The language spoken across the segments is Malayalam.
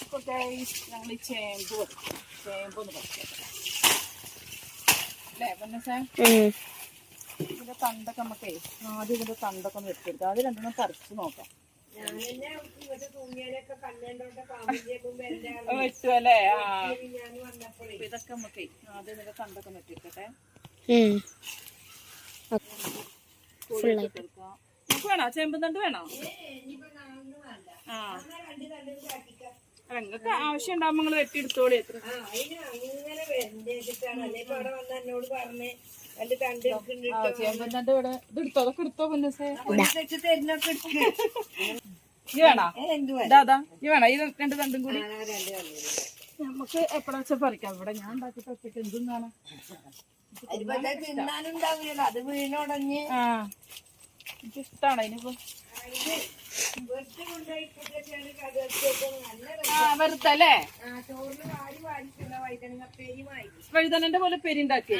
ഇപ്പൊ ഞങ്ങൾ ഈ ചേമ്പ് വെക്കും ചേമ്പ് ഒന്ന് പറിച്ചേക്കാം അല്ലേ പൊന്നസേ ഉം. ഇതിന്റെ തണ്ടൊക്കെ നമുക്കേ ആദ്യം ഇതിന്റെ തണ്ടൊക്കെ ഒന്ന് വെച്ചെടുക്കാം അത് രണ്ടെണ്ണം പറിച്ച് നോക്കാം ആ അപ്പൊ ഇതൊക്കെ നമുക്കേ ആദ്യം ഇതിന്റെ തണ്ടൊക്കെ ഉം. നമുക്ക് വേണോ ചേമ്പ് തണ്ട് വേണോ ആ നിങ്ങൾക്ക് ആവശ്യം ഉണ്ടാവുമ്പോ നിങ്ങൾ വെട്ടിയെടുത്തോളി എത്ര ഇവിടെ ഇത് എടുത്തോ? അതൊക്കെ എടുത്തോ പൊന്നസേ? ഈ വേണോ? ഇതാ ഇതാ ഈ വേണോ? ഈ രണ്ട് തണ്ടും കൂടി? നമുക്ക് എപ്പോഴാ വെച്ചാൽ പറിക്കാം. ഇവിടെ ഞാൻ ഉണ്ടാക്കിട്ട് ഒറ്റയ്ക്ക് എന്തും കാണാം. അത് വീണുടഞ്ഞ് അതിനിപ്പോ. വഴുതനന്റെ പോലെ പെരിണ്ടാക്കി.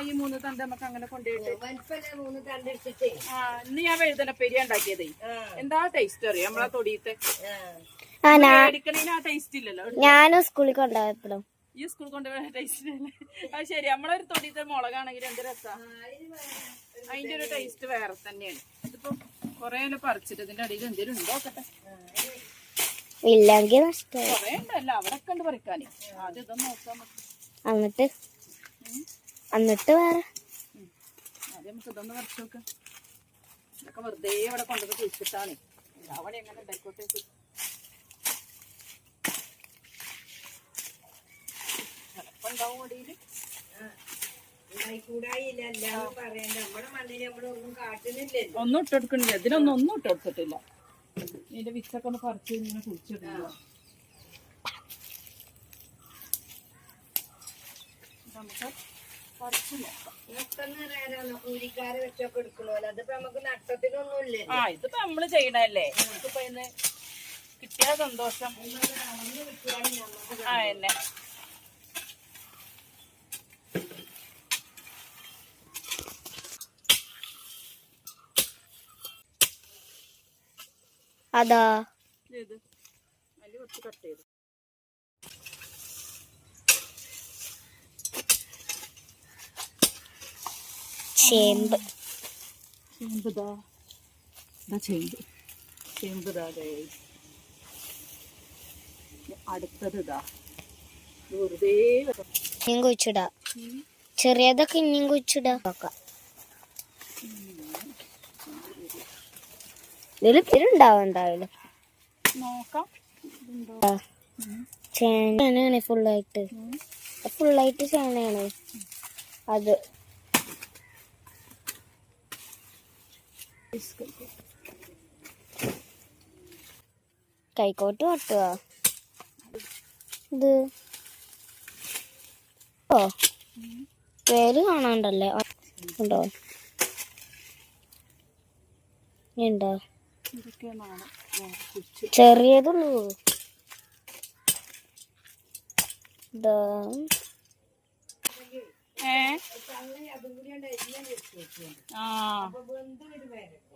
ഈ മൂന്ന് തണ്ട് നമുക്ക് അങ്ങനെ കൊണ്ടുപോയിട്ട്. വലിപ്പല്ല മൂന്ന് തണ്ട് എടുത്തിട്ടേ. ആ ഇന്ന് ഞാൻ വഴുതന പെരി ഉണ്ടാക്കിയതേ. എന്താ ടേസ്റ്റ് അറിയാം? നമ്മളാ തൊടിയത്തെ? ആ. ആ ഞാ ആ ടേസ്റ്റ് ഇല്ലല്ലോ. ഞാനും സ്കൂളിൽ കൊണ്ടുപോയപ്പോഴും ഈ സ്കൂൾ കൊണ്ടുപോയ ടേസ്റ്റ് അത് ശരി നമ്മളൊരു തൊടിയത്തെ മുളകാണെങ്കിൽ എന്ത് രസമാണ് അതിന്റെ ഒരു ടേസ്റ്റ് വേറെ തന്നെയാണ്. ഇതിപ്പോ കൊറേ പറിച്ചിട്ട് ഇതിന്റെ അടിയിൽ എന്തേലും ഉണ്ടോ? നോക്കട്ടെ. ഇല്ലെങ്കിൽ കൊറേ ഉണ്ടല്ലോ അവിടെ കണ്ട് പറിക്കാനേ. ആദ്യം ഇതൊന്നും നോക്കാൻ എന്നിട്ട്? എന്നിട്ട് വേറെ? ആദ്യം നമുക്ക് ഇതൊന്ന് പറിച്ചു നോക്കാം. ഇതൊക്കെ വെറുതെ ഇവിടെ കൊണ്ടുപോയി കുഴിച്ചിട്ടാണ്. അവിടെ എങ്ങനെ ഉണ്ടായിക്കോട്ടെ വെച്ച്. ചിലപ്പോ ഉണ്ടാവും കാട്ടുന്നില്ലല്ലോ. ഒന്നും ഇട്ടെടുക്കണില്ല ഇതിനൊന്നും ഒന്നും ഇട്ടെടുത്തിട്ടില്ല ഇതിന്റെ വിത്തൊക്കെ ഒന്ന് പറിച്ച് ഇങ്ങനെ കുഴിച്ചിട്ടില്ല നമുക്ക് പറിച്ചു നോക്കാം. വെച്ചൊക്കെ ആ ഇതിപ്പോ നമ്മൾ ചെയ്യണല്ലേ ഇന്ന് കിട്ടിയ സന്തോഷം. ആ എന്നെ. അതാ. കുറച്ച് കട്ട് ചെയ്തു. ചേമ്പ്. ചേമ്പ്. ചേമ്പ് ചേമ്പ്. അടുത്തത് ഇതാ. വെറുതെ. ഇനിയും കുഴിച്ചിടാ. ചെറിയതൊക്കെ ഇനിയും കുഴിച്ചിടാ. നോക്കാം. ഇതിൽ പേരുണ്ടാവും എന്തായാലും. നോക്കാം? ചേനയാണ് ഫുള്ളായിട്ട്. ഫുള്ളായിട്ട് ചേനയാണ്. അത്. കൈക്കോട്ട് കൊട്ടുക ഇത്. ഓ. പേര് കാണാണ്ടല്ലേ? ഉണ്ടോ? ഉണ്ടോ? ഇതൊക്കെയാണ് ചെറിയതുള്ളൂ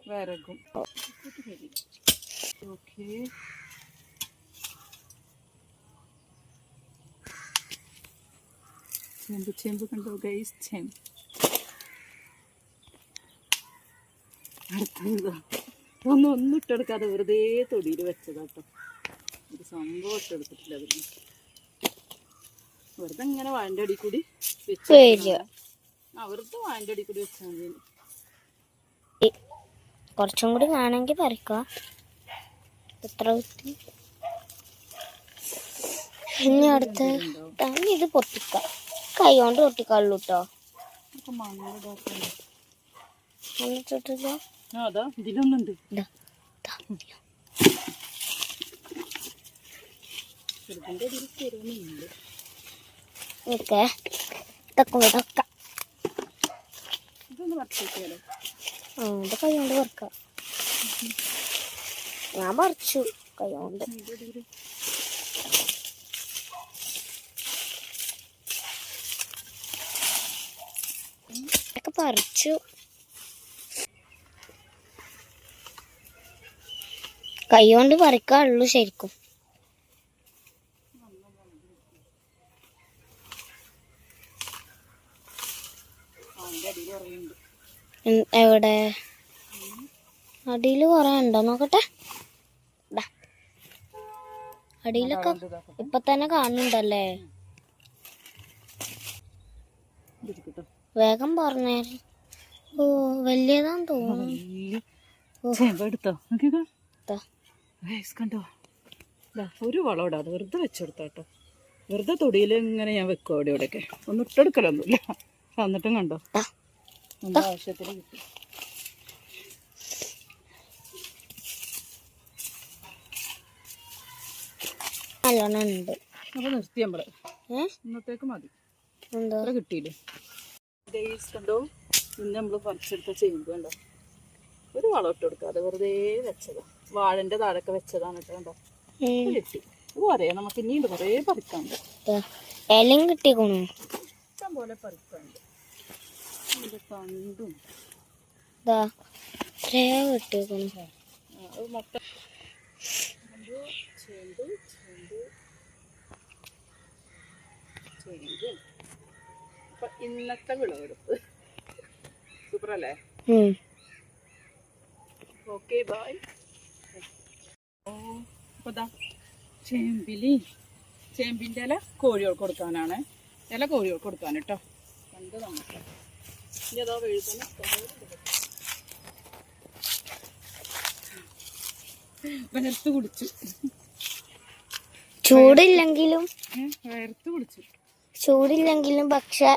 വിറകും. ഓക്കെ. ചെമ്പ് ചെമ്പ് കണ്ടോ ഗൈസ് ചെമ്പ്. അടുത്തത് ഒന്നും ഒന്നും ഇട്ടെടുക്കാതെ വെറുതെ തൊടിയിൽ വെച്ചതാട്ടോ. ഒരു സംഭവം ഇട്ടെടുത്തിട്ടില്ല അതിന്. വെറുതെ ഇങ്ങനെ വാഴന്റെ അടി കൂടി വെച്ച്. ആ വെറുതെ വാഴന്റെ അടി കൂടി വെച്ചാൽ മതി. കുറച്ചും കൂടി കാണാമെങ്കിൽ പറിക്കാം. എത്ര കുത്തി? ഇനി അടുത്ത് ഇനി ഇത് പൊട്ടിക്കാം. കൈ കൊണ്ട് പൊട്ടിക്കാള്ളൂ കേട്ടോ അതാ ഇതിലൊന്നുണ്ട്. ഓക്കെ ഇതൊക്കെ ഇതൊക്കെ ഇതൊന്ന് പറിച്ചേക്കാലോ ആ ഇത് കൈ കൊണ്ട് പറിക്കാം ഞാൻ പറിച്ചു കൈ കൊണ്ട് ഇതിന്റെ ഇതിൽ ഇതൊക്കെ പറിച്ചു. കൈ കൊണ്ട് പറിക്കാറുള്ളൂ ശരിക്കും എവിടെ? അടിയിൽ കുറെ ഉണ്ടോ? നോക്കട്ടെ. അടിയിലൊക്കെ ഇപ്പൊ തന്നെ കാണുന്നുണ്ടല്ലേ? വേഗം പറഞ്ഞേ. ഓ വലിയതാന്ന് തോന്നുന്നു. എടുത്തോ ദാ. കണ്ടോ? ഇതാ ഒരു വളം ഇടാതെ വെറുതെ വെച്ചെടുത്താട്ടോ വെറുതെ തൊടിയിൽ ഇങ്ങനെ ഞാൻ വെക്കും അവിടെ ഇവിടെയൊക്കെ. ഒന്നും ഇട്ടെടുക്കലൊന്നുമില്ല. എന്നിട്ടും കണ്ടോ. നമ്മുടെ ആവശ്യത്തിന് കിട്ടി. നല്ലോണം ഉണ്ട് അപ്പോൾ നിർത്തി നമ്മൾ ഏ? ഇന്നത്തേക്ക് മതി. എന്തോ? കിട്ടിയില്ലേ? ഡേയ്സ് കണ്ടോ? ഇന്ന് നമ്മൾ പറിച്ചെടുത്ത ചേമ്പ് കണ്ടോ? ഒരു വളം ഇട്ട് കൊടുക്കാതെ വെറുതെ വെച്ചതാ. വാഴന്റെ താഴൊക്കെ വെച്ചതാണ് കേട്ടോ കിട്ടി. പോരെ നമുക്ക് ഇനിയുണ്ട് കുറേ പറിക്കാണ്ട് ദാ. ഇലയും കിട്ടിക്കണു. ഇഷ്ടം പോലെ പറിക്കാണ്ട് കിട്ടിക്കണു. മൊത്തം കണ്ടോ? ചേമ്പ് ചേമ്പ്. ചേമ്പ്. അപ്പൊ ഇന്നത്തെ വിളവെടുപ്പ്. സൂപ്പറല്ലേ. ഓക്കെ ബായ് ഓ ചേമ്പിലി. ചേമ്പിന്റെ ഇല കോഴികൾക്ക് കൊടുക്കാനാണ്. ഇല കോഴികൾക്ക് കൊടുക്കാൻ കേട്ടോ കണ്ട് നമുക്ക് ഇനി അതാ വെഴുതന വേർത്ത് കുടിച്ചു. ചൂടില്ലെങ്കിലും വയർത്ത് വേർത്ത് കുടിച്ചു. ചൂടില്ലെങ്കിലും പക്ഷെ